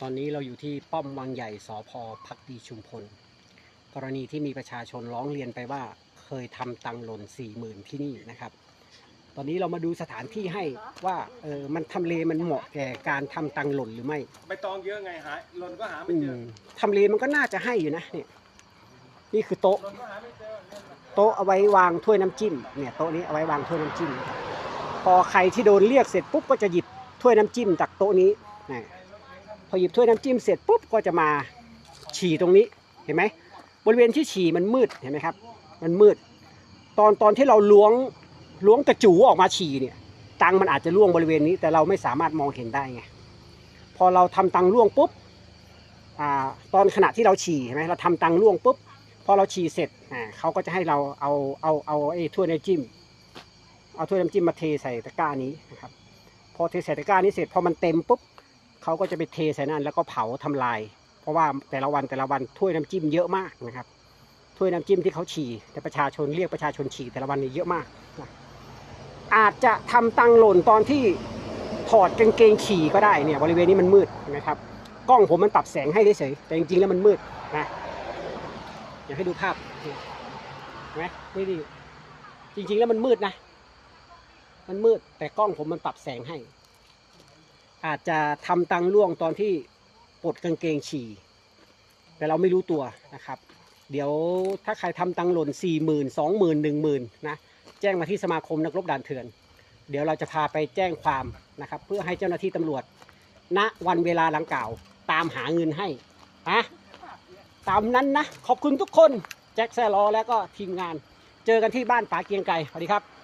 ตอนนี้เราอยู่ที่ป้อมวังใหญ่สอพอพักดีชุมพล กรณีที่มีประชาชนร้องเรียนไปว่าเคยทำตังหล่นสี่หมื่นที่นี่นะครับ ตอนนี้เรามาดูสถานที่ให้ว่าเออมันทำเลมันเหมาะแก่การทำตังหล่นหรือไม่ใบตองเยอะไงหาหล่นก็หาไม่อืเจอมทำเลมันก็น่าจะให้อยู่นะเนี่ยนี่คือโต๊ะหล่นก็หาไม่เจอเนี่ยโต๊ะเอาไว้วางถ้วยน้ำจิ้มเนี่ยโต๊ะนี้เอาไว้วางถ้วยน้ำจิ้มนะครับพอใครที่โดนเรียกเสร็จปุ๊บก็จะหยิบถ้วยน้ำจิ้มจากโต๊ะนี้นะ พอหยิบถ้วยน้ำจิ้มเสร็จปุ๊บก็จะมาฉี่ตรงนี้เห็นไหมบริเวณที่ฉี่มันมืดเห็นไหมครับ มันมืด ตอนตอนที่เราล้วงล้วงกระจูออกมาฉี่เนี่ย ตังมันอาจจะล่วงบริเวณนี้ แต่เราไม่สามารถมองเห็นได้ไงพอเราทำตังล่วงปุ๊บอ่าตอนขณะที่เราฉี่เห็นไหมเราทำตังล่วงปุ๊บพอเราฉี่เสร็จอ่าเขาก็จะให้เราเอาเอาเอาไอ้ถ้วยน้ำจิ้ม เอาถ้วยน้ำจิ้มมาเทใส่ตะกร้านี้นะครับ พอเทใส่ตะกร้านี้เสร็จพอมันเต็มปุ๊บ เขาก็จะไปเทใส่นั่นแล้วก็เผาทำลาย เพราะว่าแต่ละวันแต่ละวันถ้วยน้ำจิ้มเยอะมากนะครับถ้วยน้ำจิ้มที่เขาฉี่แต่ประชาชนเรียกประชาชนฉี่แต่ละวันนี้เยอะมากนะอาจจะทำตังหล่นตอนที่ถอดกางเกงฉี่ก็ได้เนี่ยบริเวณนี้มันมืดนะครับกล้องผมมันปรับแสงให้เฉยๆแต่จริงๆแล้วมันมืดนะอยากให้ดูภาพเห็นไหมนี่ดิจริงๆแล้วมันมืดนะ มันมืดแต่กล้องผมมันปรับแสงให้ อาจจะทำตังล่วงตอนที่ปลดกางเกงฉี่ แต่เราไม่รู้ตัวนะครับ เดี๋ยวถ้าใครทำตังหล่นสี่หมื่นสองหมื่นหนึ่งหมื่นนะแจ้งมาที่สมาคมนักรบด่านเถื่อน เดี๋ยวเราจะพาไปแจ้งความนะครับ เพื่อให้เจ้าหน้าที่ตำรวจ ณวันเวลาดังเก่าตามหาเงินให้อะตามนั้นนะ ขอบคุณทุกคน แจ็คแซลอแล้วก็ทีมงาน เจอกันที่บ้านป๋าเกียงไก่สวัสดีครับ